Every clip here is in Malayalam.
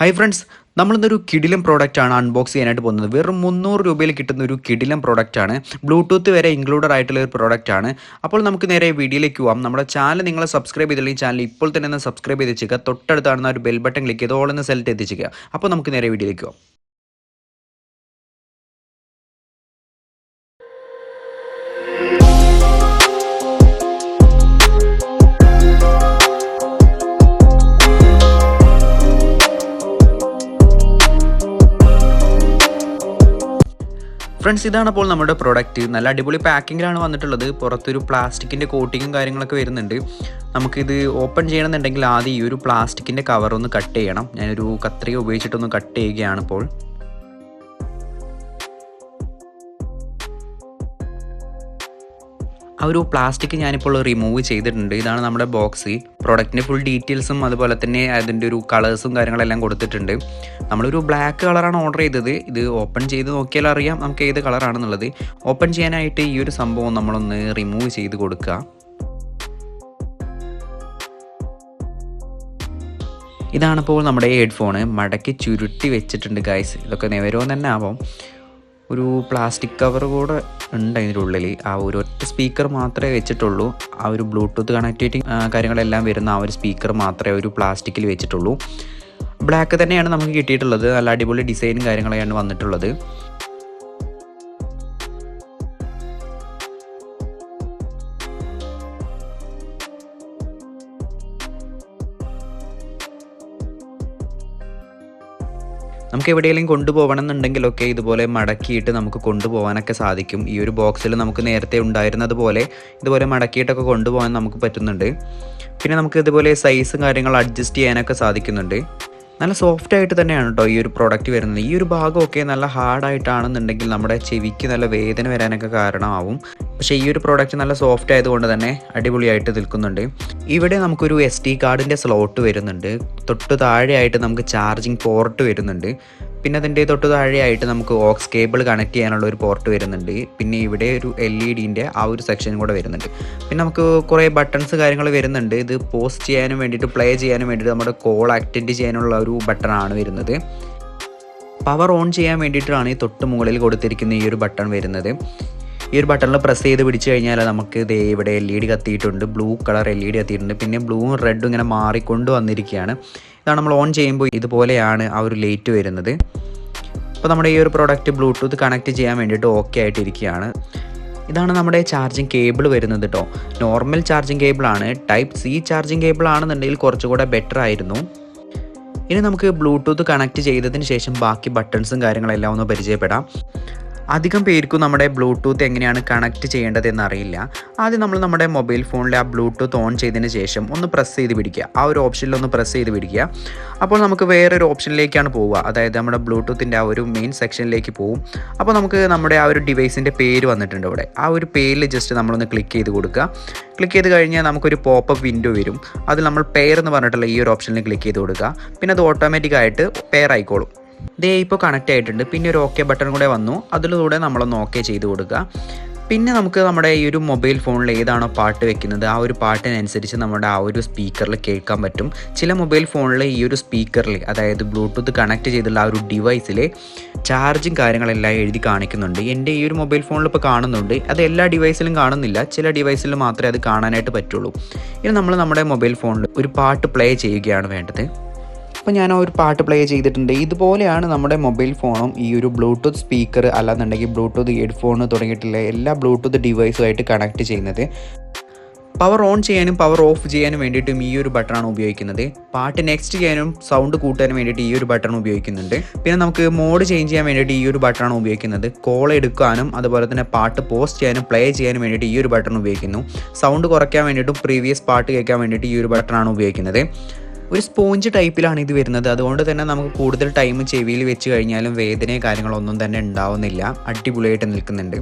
ഹൈ ഫ്രണ്ട്സ് നമ്മളിന്നൊരു കിടിലം പ്രോഡക്റ്റ് ആണ് അൺബോക്സ് ചെയ്യാനായിട്ട് പോകുന്നത്. വെറും മുന്നൂറ് രൂപയിൽ കിട്ടുന്ന ഒരു കിടിലം പ്രോഡക്റ്റ് ആണ്. ബ്ലൂടൂത്ത് വരെ ഇൻക്ലൂഡഡ് ആയിട്ടുള്ള ഒരു പ്രോഡക്റ്റ് ആണ്. അപ്പോൾ നമുക്ക് നേരെ വീഡിയോയിലേക്ക് പോവാം. നമ്മുടെ ചാനൽ നിങ്ങൾ സബ്സ്ക്രൈബ് ചെയ്തില്ലെങ്കിൽ ചാനൽ ഇപ്പോൾ തന്നെ ഒന്ന് സബ്സ്ക്രൈബ് ചെയ്ത് വെച്ചേക്കുക. തൊട്ടടുത്താണ് ഒരു ബെൽ ബട്ടൺ ക്ലിക്ക് ചെയ്ത് ഓൾ എന്ന് സെലക്ട് എത്തിച്ചേക്കുക അപ്പോൾ നമുക്ക് നേരെ വീഡിയോയിലേക്ക് പോവാം. ഫ്രണ്ട്സ് ഇതാണ് അപ്പോൾ നമ്മുടെ പ്രൊഡക്റ്റ് നല്ല അടിപൊളി പാക്കിങ്ങിലാണ് വന്നിട്ടുള്ളത്. പുറത്തൊരു പ്ലാസ്റ്റിക്കിന്റെ കോട്ടിങ്ങും കാര്യങ്ങളൊക്കെ വരുന്നുണ്ട്. നമുക്കിത് ഓപ്പൺ ചെയ്യണമെന്നുണ്ടെങ്കിൽ ആദ്യം ഈ ഒരു പ്ലാസ്റ്റിക്കിന്റെ കവർ ഒന്ന് കട്ട് ചെയ്യണം. ഞാനൊരു കത്രിക ഉപയോഗിച്ചിട്ടൊന്ന് കട്ട് ചെയ്യുകയാണ് ഇപ്പോൾ. ആ ഒരു പ്ലാസ്റ്റിക് ഞാനിപ്പോൾ റിമൂവ് ചെയ്തിട്ടുണ്ട്. ഇതാണ് നമ്മുടെ ബോക്സ് പ്രോഡക്റ്റിന്റെ ഫുൾ ഡീറ്റെയിൽസും അതുപോലെ തന്നെ അതിന്റെ ഒരു കളേഴ്സും കാര്യങ്ങളെല്ലാം കൊടുത്തിട്ടുണ്ട്. നമ്മളൊരു ബ്ലാക്ക് കളറാണ് ഓർഡർ ചെയ്തത്. ഇത് ഓപ്പൺ ചെയ്ത് നോക്കിയാൽ അറിയാം നമുക്ക് ഏത് കളറാണെന്നുള്ളത് ഓപ്പൺ ചെയ്യാനായിട്ട് ഈ ഒരു സംഭവം നമ്മളൊന്ന് റിമൂവ് ചെയ്ത് കൊടുക്കുക. ഇതാണിപ്പോൾ നമ്മുടെ ഹെഡ്ഫോണ് മടക്കി ചുരുട്ടി വെച്ചിട്ടുണ്ട് ഗൈസ് ഇതൊക്കെ നിവരവും തന്നെ ആവാം. ഒരു പ്ലാസ്റ്റിക് കവർ കൂടെ ഉണ്ട് അതിന്റെ ഉള്ളിൽ. ആ ഒരു ഒറ്റ സ്പീക്കർ മാത്രമേ വെച്ചിട്ടുള്ളൂ. ആ ഒരു ബ്ലൂടൂത്ത് കണക്ടിവിറ്റി കാര്യങ്ങളെല്ലാം വരുന്ന ആ ഒരു സ്പീക്കർ മാത്രമേ ഒരു പ്ലാസ്റ്റിക്കിൽ വെച്ചിട്ടുള്ളൂ. ബ്ലാക്ക് തന്നെയാണ് നമുക്ക് കിട്ടിയിട്ടുള്ളത്. നല്ല അടിപൊളി ഡിസൈനും കാര്യങ്ങളൊക്കെയാണ് വന്നിട്ടുള്ളത്. നമുക്ക് എവിടെയെങ്കിലും കൊണ്ടുപോകണം എന്നുണ്ടെങ്കിലൊക്കെ ഇതുപോലെ മടക്കിയിട്ട് നമുക്ക് കൊണ്ടുപോകാനൊക്കെ സാധിക്കും. ഈ ഒരു ബോക്സിൽ നമുക്ക് നേരത്തെ ഉണ്ടായിരുന്നത് പോലെ ഇതുപോലെ മടക്കിയിട്ടൊക്കെ കൊണ്ടുപോകാൻ നമുക്ക് പറ്റുന്നുണ്ട്. പിന്നെ നമുക്ക് ഇതുപോലെ സൈസും കാര്യങ്ങൾ അഡ്ജസ്റ്റ് ചെയ്യാനൊക്കെ സാധിക്കുന്നുണ്ട്. നല്ല സോഫ്റ്റ് ആയിട്ട് തന്നെയാണ് കേട്ടോ ഈ ഒരു പ്രോഡക്റ്റ് വരുന്നത്. ഈ ഒരു ഭാഗമൊക്കെ നല്ല ഹാർഡായിട്ടാണെന്നുണ്ടെങ്കിൽ നമ്മുടെ ചെവിക്ക് നല്ല വേദന വരാനൊക്കെ കാരണമാവും. പക്ഷേ ഈ ഒരു പ്രോഡക്റ്റ് നല്ല സോഫ്റ്റ് ആയതുകൊണ്ട് തന്നെ അടിപൊളിയായിട്ട് നിൽക്കുന്നുണ്ട്. ഇവിടെ നമുക്കൊരു എസ് ഡി കാർഡിന്റെ സ്ലോട്ട് വരുന്നുണ്ട്. തൊട്ട് താഴെയായിട്ട് നമുക്ക് ചാർജിങ് പോർട്ട് വരുന്നുണ്ട്. പിന്നെ അതിന്റെ തൊട്ട് താഴെയായിട്ട് നമുക്ക് ഓക്സ് കേബിൾ കണക്ട് ചെയ്യാനുള്ള ഒരു പോർട്ട് വരുന്നുണ്ട്. പിന്നെ ഇവിടെ ഒരു എൽ ഇ ഡിന്റെ ആ ഒരു സെക്ഷൻ കൂടെ വരുന്നുണ്ട്. പിന്നെ നമുക്ക് കുറേ ബട്ടൺസ് കാര്യങ്ങൾ വരുന്നുണ്ട്. ഇത് പോസ്റ്റ് ചെയ്യാനും വേണ്ടിയിട്ട് പ്ലേ ചെയ്യാനും വേണ്ടിയിട്ട് നമ്മുടെ കോൾ അറ്റൻഡ് ചെയ്യാനുള്ള ഒരു ബട്ടണാണ് വരുന്നത്. പവർ ഓൺ ചെയ്യാൻ വേണ്ടിയിട്ടാണ് ഈ തൊട്ട് മുകളിൽ കൊടുത്തിരിക്കുന്ന ഈ ഒരു ബട്ടൺ വരുന്നത്. ഈ ഒരു ബട്ടണിൽ പ്രസ് ചെയ്ത് പിടിച്ചു കഴിഞ്ഞാൽ നമുക്ക് ദേ ഇവിടെ L E D കത്തിയിട്ടുണ്ട്. Blue colour L E D കത്തിയിട്ടുണ്ട്. പിന്നെ ബ്ലൂവും റെഡും ഇങ്ങനെ മാറിക്കൊണ്ട് വന്നിരിക്കുകയാണ്. ഇതാണ് നമ്മൾ ഓൺ ചെയ്യുമ്പോൾ ഇതുപോലെയാണ് ആ ഒരു ലൈറ്റ് വരുന്നത്. അപ്പോൾ നമ്മുടെ ഈ ഒരു പ്രോഡക്റ്റ് ബ്ലൂടൂത്ത് കണക്ട് ചെയ്യാൻ വേണ്ടിയിട്ട് ഓക്കെ ആയിട്ടിരിക്കുകയാണ്. ഇതാണ് നമ്മുടെ ചാർജിങ് കേബിൾ വരുന്നത് കേട്ടോ നോർമൽ ചാർജിങ് കേബിളാണ് ടൈപ്പ് സി ചാർജിങ് കേബിൾ ആണെന്നുണ്ടെങ്കിൽ കുറച്ചുകൂടെ ബെറ്റർ ആയിരുന്നു. ഇനി നമുക്ക് ബ്ലൂടൂത്ത് കണക്ട് ചെയ്തതിന് ശേഷം ബാക്കി ബട്ടൺസും കാര്യങ്ങളെല്ലാം ഒന്ന് പരിചയപ്പെടാം. അധികം പേർക്കും നമ്മുടെ ബ്ലൂടൂത്ത് എങ്ങനെയാണ് കണക്ട് ചെയ്യേണ്ടത് എന്നറിയില്ല ആദ്യം നമ്മൾ നമ്മുടെ മൊബൈൽ ഫോണിൽ ആ ബ്ലൂടൂത്ത് ഓൺ ചെയ്തതിന് ശേഷം ഒന്ന് പ്രസ് ചെയ്ത് പിടിക്കുക. ആ ഒരു ഓപ്ഷനിൽ ഒന്ന് പ്രസ് ചെയ്ത് പിടിക്കുക. അപ്പോൾ നമുക്ക് വേറൊരു ഓപ്ഷനിലേക്കാണ് പോവുക. അതായത് നമ്മുടെ ബ്ലൂടൂത്തിന്റെ ആ ഒരു മെയിൻ സെക്ഷനിലേക്ക് പോകും അപ്പോൾ നമുക്ക് നമ്മുടെ ആ ഒരു ഡിവൈസിന്റെ പേര് വന്നിട്ടുണ്ട് ഇവിടെ. ആ ഒരു പേരിൽ ജസ്റ്റ് നമ്മളൊന്ന് ക്ലിക്ക് ചെയ്ത് കൊടുക്കുക. ക്ലിക്ക് ചെയ്ത് കഴിഞ്ഞാൽ നമുക്കൊരു പോപ്പപ്പ് വിൻഡോ വരും. അതിൽ നമ്മൾ പെയർ എന്ന് പറഞ്ഞിട്ടുള്ള ഈ ഒരു ഓപ്ഷനിൽ ക്ലിക്ക് ചെയ്ത് കൊടുക്കുക. പിന്നെ അത് ഓട്ടോമാറ്റിക്കായിട്ട് പെയർ ആയിക്കോളും. ദേ ഇപ്പോൾ കണക്റ്റ് ആയിട്ടുണ്ട്. പിന്നെ ഒരു ഓക്കെ ബട്ടൺ കൂടെ വന്നു. അതിലൂടെ നമ്മളൊന്ന് ഓക്കെ ചെയ്ത് കൊടുക്കുക. പിന്നെ നമുക്ക് നമ്മുടെ ഈ ഒരു മൊബൈൽ ഫോണിൽ ഏതാണോ പാട്ട് വെക്കുന്നത് ആ ഒരു പാട്ടിനനുസരിച്ച് നമ്മുടെ ആ ഒരു സ്പീക്കറിൽ കേൾക്കാൻ പറ്റും. ചില മൊബൈൽ ഫോണിൽ ഈ ഒരു സ്പീക്കറിൽ അതായത് ബ്ലൂടൂത്ത് കണക്ട് ചെയ്തുള്ള ആ ഒരു ഡിവൈസിൽ ചാർജും കാര്യങ്ങളെല്ലാം എഴുതി കാണിക്കുന്നുണ്ട്. എന്റെ ഈ ഒരു മൊബൈൽ ഫോണിൽ ഇപ്പോൾ കാണുന്നുണ്ട്. അത് എല്ലാ ഡിവൈസിലും കാണുന്നില്ല. ചില ഡിവൈസിൽ മാത്രമേ അത് കാണാനായിട്ട് പറ്റുള്ളൂ. ഇനി നമ്മൾ നമ്മുടെ മൊബൈൽ ഫോണിൽ ഒരു പാട്ട് പ്ലേ ചെയ്യുകയാണ് വേണ്ടത്. അപ്പോൾ ഞാൻ ഒരു പാട്ട് പ്ലേ ചെയ്തിട്ടുണ്ട്. ഇതുപോലെയാണ് നമ്മുടെ മൊബൈൽ ഫോണും ഈ ഒരു ബ്ലൂടൂത്ത് സ്പീക്കർ അല്ലാന്നുണ്ടെങ്കിൽ ബ്ലൂടൂത്ത് ഹെഡ്ഫോൺ തുടങ്ങിയിട്ടുള്ള എല്ലാ ബ്ലൂടൂത്ത് ഡിവൈസുമായിട്ട് കണക്ട് ചെയ്യുന്നത്. പവർ ഓൺ ചെയ്യാനും പവർ ഓഫ് ചെയ്യാനും വേണ്ടിയിട്ടും ഈ ഒരു ബട്ടണാണ് ഉപയോഗിക്കുന്നത്. പാട്ട് നെക്സ്റ്റ് ചെയ്യാനും സൗണ്ട് കൂട്ടാനും വേണ്ടിയിട്ട് ഈ ഒരു ബട്ടൺ ഉപയോഗിക്കുന്നുണ്ട്. പിന്നെ നമുക്ക് മോഡ് ചേഞ്ച് ചെയ്യാൻ വേണ്ടിയിട്ട് ഈ ഒരു ബട്ടണാണ് ഉപയോഗിക്കുന്നത്. കോൾ എടുക്കാനും അതുപോലെ തന്നെ പാട്ട് പോസ്റ്റ് ചെയ്യാനും പ്ലേ ചെയ്യാനും വേണ്ടിയിട്ട് ഈ ഒരു ബട്ടൺ ഉപയോഗിക്കുന്നു. സൗണ്ട് കുറയ്ക്കാൻ വേണ്ടിയിട്ടും പ്രീവിയസ് പാട്ട് കേൾക്കാൻ വേണ്ടിയിട്ട് ഈ ഒരു ബട്ടണാണ് ഉപയോഗിക്കുന്നത്. ഒരു സ്പോഞ്ച് ടൈപ്പിലാണ് ഇത് വരുന്നത്. അതുകൊണ്ട് തന്നെ നമുക്ക് കൂടുതൽ ടൈം ചെവിയിൽ വെച്ച് കഴിഞ്ഞാലും വേദനയും കാര്യങ്ങളൊന്നും തന്നെ ഉണ്ടാവുന്നില്ല. അടിപൊളിയായിട്ട് നിൽക്കുന്നുണ്ട്.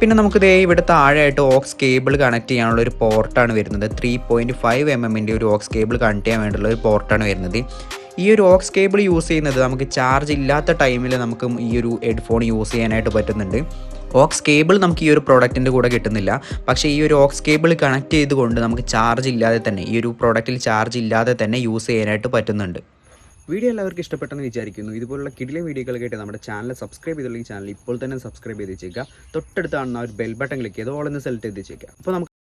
പിന്നെ നമുക്ക് ദേ ഇവിടെ താഴെയായിട്ട് ഓക്സ് കേബിൾ കണക്ട് ചെയ്യാനുള്ള ഒരു പോർട്ടാണ് വരുന്നത്. ത്രീ പോയിന്റ് ഫൈവ് എം എമ്മിന്റെ ഒരു ഓക്സ് കേബിൾ കണക്ട് ചെയ്യാൻ വേണ്ടിയുള്ള ഒരു പോർട്ടാണ് വരുന്നത്. ഈ ഒരു ഓക്സ് കേബിൾ യൂസ് ചെയ്യുന്നത് നമുക്ക് ചാർജ് ഇല്ലാത്ത ടൈമിൽ നമുക്ക് ഈ ഒരു ഹെഡ്ഫോൺ യൂസ് ചെയ്യാനായിട്ട് പറ്റുന്നുണ്ട്. ഓക്സ് കേബിൾ നമുക്ക് ഈ ഒരു പ്രോഡക്റ്റിന്റെ കൂടെ കിട്ടുന്നില്ല. പക്ഷേ ഈ ഒരു ഓക്സ് കേബിൾ കണക്ട് ചെയ്തുകൊണ്ട് നമുക്ക് ചാർജ് ഇല്ലാതെ തന്നെ ഈ ഒരു പ്രോഡക്റ്റിൽ ചാർജ് ഇല്ലാതെ തന്നെ യൂസ് ചെയ്യാനായിട്ട് പറ്റുന്നുണ്ട്. വീഡിയോ എല്ലാവർക്കും ഇഷ്ടപ്പെട്ടെന്ന് വിചാരിക്കുന്നു. ഇതുപോലുള്ള കിടിലെ വീഡിയോകൾ കേട്ട് നമ്മുടെ ചാനൽ സബ്സ്ക്രൈബ് ചെയ്തുള്ള ഈ ചാനൽ ഇപ്പോൾ തന്നെ സബ്സ്ക്രൈബ് ചെയ്ത് വെച്ചേക്കുക തൊട്ടടുത്താണ് ആ ഒരു ബെൽ ബട്ടൺ ക്ലിക്ക് ചെയ്ത് ഓൾ എന്ന് സെലക്ട് ചെയ്ത് വെച്ചേക്കുക അപ്പോൾ നമുക്ക്